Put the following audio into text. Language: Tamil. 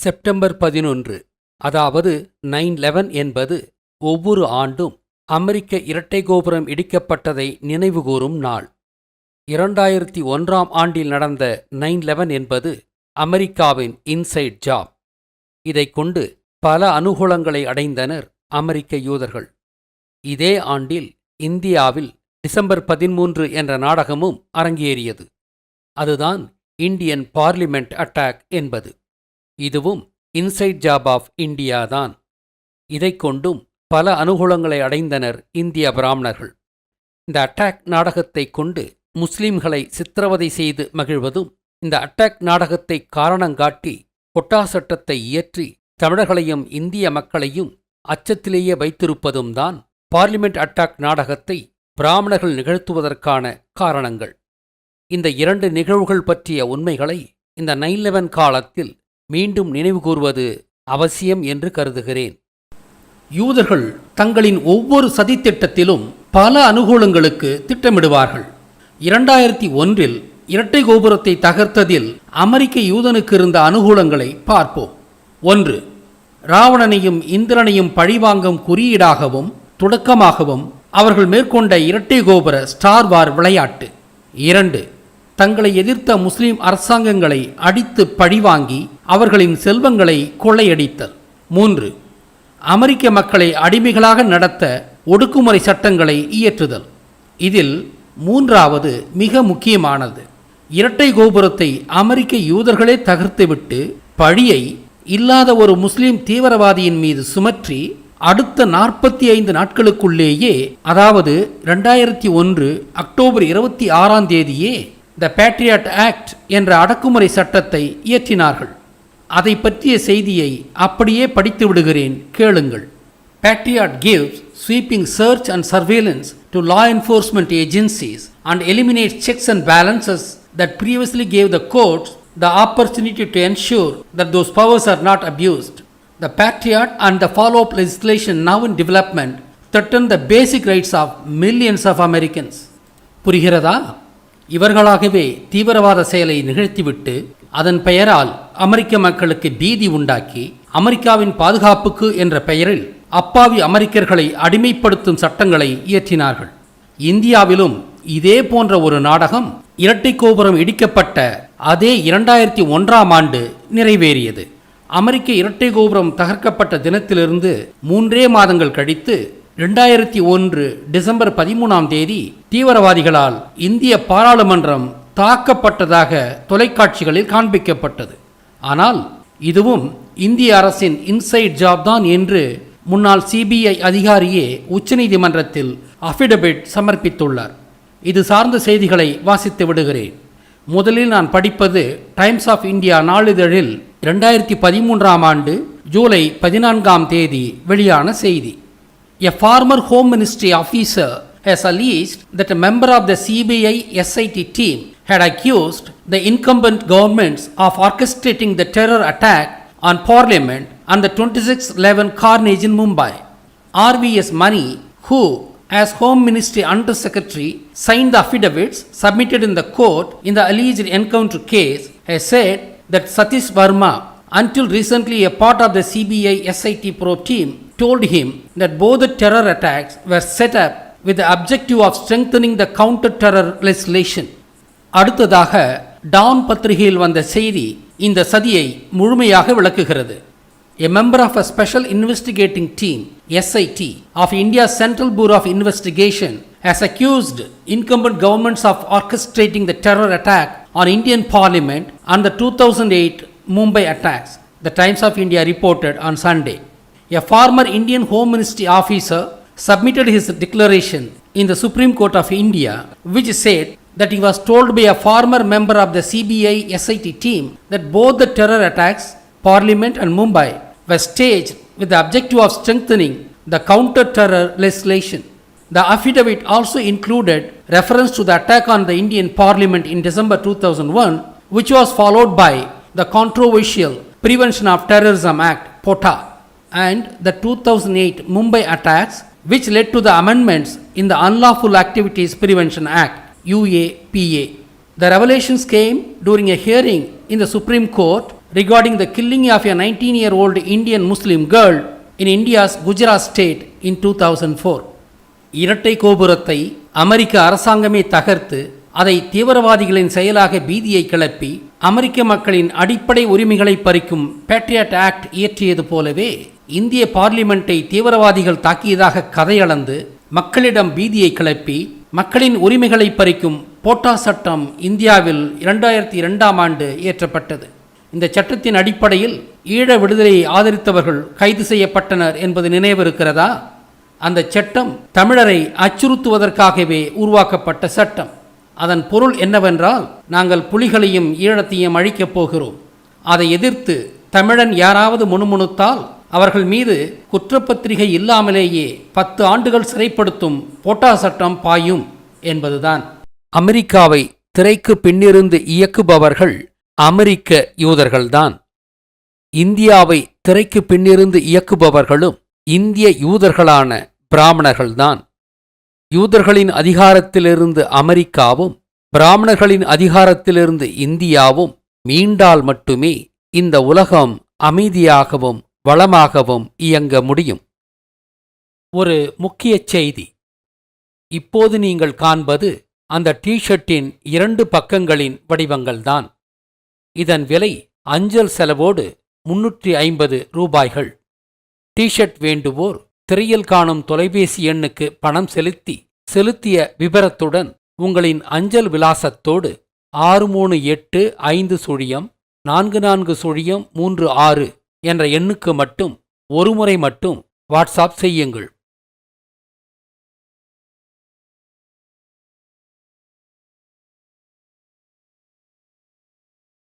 செப்டம்பர் பதினொன்று அதாவது நைன் லெவன் என்பது ஒவ்வொரு ஆண்டும் அமெரிக்க இரட்டை கோபுரம் இடிக்கப்பட்டதை நினைவுகூரும் நாள். இரண்டாயிரத்தி ஒன்றாம் ஆண்டில் நடந்த நைன் லெவன் என்பது அமெரிக்காவின் இன்சைட் ஜாப். இதைக் கொண்டு பல அனுகூலங்களை அடைந்தனர் அமெரிக்க யூதர்கள். இதே ஆண்டில் இந்தியாவில் டிசம்பர் பதிமூன்று என்ற நாடகமும் அரங்கேறியது. அதுதான் இந்தியன் பார்லிமெண்ட் அட்டாக் என்பது. இதுவும் இன்சைட் ஜாப் ஆஃப் இந்தியா தான். இதைக் கொண்டும் பல அனுகூலங்களை அடைந்தனர் இந்திய பிராமணர்கள். இந்த அட்டாக் நாடகத்தை கொண்டு முஸ்லிம்களை சித்திரவதை செய்து மகிழ்வதும் இந்த அட்டாக் நாடகத்தை காரணங்காட்டி கொட்டா சட்டத்தை இயற்றி தமிழர்களையும் இந்திய மக்களையும் அச்சத்திலேயே வைத்திருப்பதும் தான் பார்லிமெண்ட் அட்டாக் நாடகத்தை பிராமணர்கள் நிகழ்த்துவதற்கான காரணங்கள். இந்த இரண்டு நிகழ்வுகள் பற்றிய உண்மைகளை இந்த நைன் லெவன் காலத்தில் மீண்டும் நினைவுகூர்வது அவசியம் என்று கருதுகிறேன். யூதர்கள் தங்களின் ஒவ்வொரு சதித்திட்டத்திலும் பல அனுகூலங்களுக்கு திட்டமிடுவார்கள். இரண்டாயிரத்தி ஒன்றில் இரட்டை கோபுரத்தை தகர்த்ததில் அமெரிக்க யூதனுக்கு இருந்த அனுகூலங்களை பார்ப்போம். ஒன்று ராவணனையும் இந்திரனையும் பழிவாங்கும் குறியீடாகவும் தொடக்கமாகவும் அவர்கள் மேற்கொண்ட இரட்டை கோபுர ஸ்டார் வார் விளையாட்டு. இரண்டு தங்களை எதிர்த்த முஸ்லிம் அரசாங்கங்களை அடித்து பழிவாங்கி அவர்களின் செல்வங்களை கொள்ளையடித்தல். மூன்று அமெரிக்க மக்களை அடிமைகளாக நடத்த ஒடுக்குமுறை சட்டங்களை இயற்றுதல். இதில் மூன்றாவது மிக முக்கியமானது. இரட்டை கோபுரத்தை அமெரிக்க யூதர்களே தகர்த்துவிட்டு பழியை இல்லாத ஒரு முஸ்லிம் தீவிரவாதியின் மீது சுமற்றி அடுத்த நாற்பத்தி ஐந்து நாட்களுக்குள்ளேயே அதாவது ரெண்டாயிரத்தி ஒன்று அக்டோபர் இருபத்தி ஆறாம் தேதியே த பேட்ரியாட் ஆக்ட் என்ற அடக்குமுறை சட்டத்தை இயற்றினார்கள் அதை பற்றிய செய்தியை அப்படியே படித்து விடுகிறேன் கேளுங்கள் Patriot gives sweeping search and surveillance to law enforcement agencies and eliminates checks and balances that previously gave the courts the opportunity to ensure that those powers are not abused. The Patriot and the follow up legislation now in development threaten the basic rights of millions of Americans. புரிகிறதா இவர்களாகவே தீவிரவாத செயலை நிகழ்த்திவிட்டு அதன் பெயரால் அமெரிக்க மக்களுக்கு பீதி உண்டாக்கி அமெரிக்காவின் பாதுகாப்புக்கு என்ற பெயரில் அப்பாவி அமெரிக்கர்களை அடிமைப்படுத்தும் சட்டங்களை இயற்றினார்கள். இந்தியாவிலும் இதே போன்ற ஒரு நாடகம் இரட்டை கோபுரம் இடிக்கப்பட்ட அதே இரண்டாயிரத்தி ஒன்றாம் ஆண்டு நிறைவேறியது. அமெரிக்க இரட்டை கோபுரம் தகர்க்கப்பட்ட தினத்திலிருந்து மூன்றே மாதங்கள் கழித்து ரெண்டாயிரத்தி ஒன்று டிசம்பர் பதிமூணாம் தேதி தீவிரவாதிகளால் இந்திய பாராளுமன்றம் தாக்கப்பட்டதாக தொலைக்காட்சிகளில் காண்பிக்கப்பட்டது. ஆனால் இதுவும் இந்திய அரசின் இன்சைட் ஜாப் தான் என்று முன்னாள் சிபிஐ அதிகாரியே உச்சநீதிமன்றத்தில் அஃபிடபிட் சமர்ப்பித்துள்ளார். இது சார்ந்த செய்திகளை வாசித்து விடுகிறேன். முதலில் நான் படிப்பது டைம்ஸ் ஆஃப் இந்தியா நாளிதழில் ரெண்டாயிரத்தி பதிமூன்றாம் ஆண்டு ஜூலை பதினான்காம் தேதி வெளியான செய்தி. A former Home Ministry officer has alleged that a member of the CBI SIT team had accused the incumbent governments of orchestrating the terror attack on Parliament and the 2611 carnage in Mumbai. RVS Mani, who, as Home Ministry Under Secretary, signed the affidavits submitted in the court in the alleged encounter case, has said that Satish Verma, until recently a part of the CBI SIT probe team, told him that both the terror attacks were set up with the objective of strengthening the counter terror legislation. அடுத்ததாக டான் பத்திரிகையில் வந்த செய்தி இந்த சதியை முழுமையாக விளக்குகிறது A member of a special investigating team, SIT, of India's Central Bureau of Investigation has accused incumbent governments of orchestrating the terror attack on Indian Parliament and the 2008 Mumbai attacks, the Times of India reported on Sunday. A former Indian Home Ministry officer submitted his declaration in the Supreme Court of India, which said that he was told by a former member of the CBI SIT team that both the terror attacks, Parliament and Mumbai, were staged with the objective of strengthening the counter terror legislation. The affidavit also included reference to the attack on the Indian Parliament in December 2001, which was followed by the controversial Prevention of Terrorism Act, POTA, and the 2008 Mumbai attacks, which led to the amendments in the Unlawful Activities Prevention Act, UAPA. The revelations came during a hearing in the Supreme Court regarding the killing of a 19 year old Indian Muslim girl in India's Gujarat state in 2004. இரட்டை கோபுரத்தை அமெரிக்க அரசாங்கமே தகர்த்து அதை தீவிரவாதிகளின் செயலாக பீதியை கிளப்பி அமெரிக்க மக்களின் அடிப்படை உரிமைகளை பறிக்கும் பேட்ரியாட் ஆக்ட் இயற்றியது போலவே இந்திய பார்லிமெண்ட்டை தீவிரவாதிகள் தாக்கியதாக கதையளந்து மக்களிடம் பீதியை கிளப்பி மக்களின் உரிமைகளை பறிக்கும் போட்டா சட்டம் இந்தியாவில் இரண்டாயிரத்தி இரண்டாம் ஆண்டு இயற்றப்பட்டது. இந்த சட்டத்தின் அடிப்படையில் ஈழ விடுதலையை ஆதரித்தவர்கள் கைது செய்யப்பட்டனர் என்பது நினைவிருக்கிறதா? அந்த சட்டம் தமிழரை அச்சுறுத்துவதற்காகவே உருவாக்கப்பட்ட சட்டம். அதன் பொருள் என்னவென்றால் நாங்கள் புலிகளையும் ஈழத்தையும் அழிக்கப் போகிறோம். அதை எதிர்த்து தமிழன் யாராவது முணுமுணுத்தால் அவர்கள் மீது குற்றப்பத்திரிகை இல்லாமலேயே பத்து ஆண்டுகள் சிறைப்படுத்தும் போட்டா சட்டம் பாயும் என்பதுதான். அமெரிக்காவை திரைக்கு பின்னிருந்து இயக்குபவர்கள் அமெரிக்க யூதர்கள்தான். இந்தியாவை திரைக்கு பின்னிருந்து இயக்குபவர்களும் இந்திய யூதர்களான பிராமணர்கள்தான். யூதர்களின் அதிகாரத்திலிருந்து அமெரிக்காவும் பிராமணர்களின் அதிகாரத்திலிருந்து இந்தியாவும் மீண்டால் மட்டுமே இந்த உலகம் அமைதியாகவும் வளமாகவும் இயங்க முடியும். ஒரு முக்கிய செய்தி. இப்போது நீங்கள் காண்பது அந்த டீஷர்ட்டின் இரண்டு பக்கங்களின் வடிவங்கள்தான். இதன் விலை அஞ்சல் செலவோடு முன்னூற்றி ஐம்பது ரூபாய்கள். டிஷர்ட் வேண்டுவோர் திரையில் காணும் தொலைபேசி எண்ணுக்கு பணம் செலுத்தி செலுத்திய விபரத்துடன் உங்களின் அஞ்சல் விலாசத்தோடு ஆறு மூணு எட்டு ஐந்து சுழியம் நான்கு நான்கு சுழியம் மூன்று ஆறு என்ற எண்ணுக்கு மட்டும் ஒருமுறை மட்டும் வாட்ஸ்அப் செய்யுங்கள்.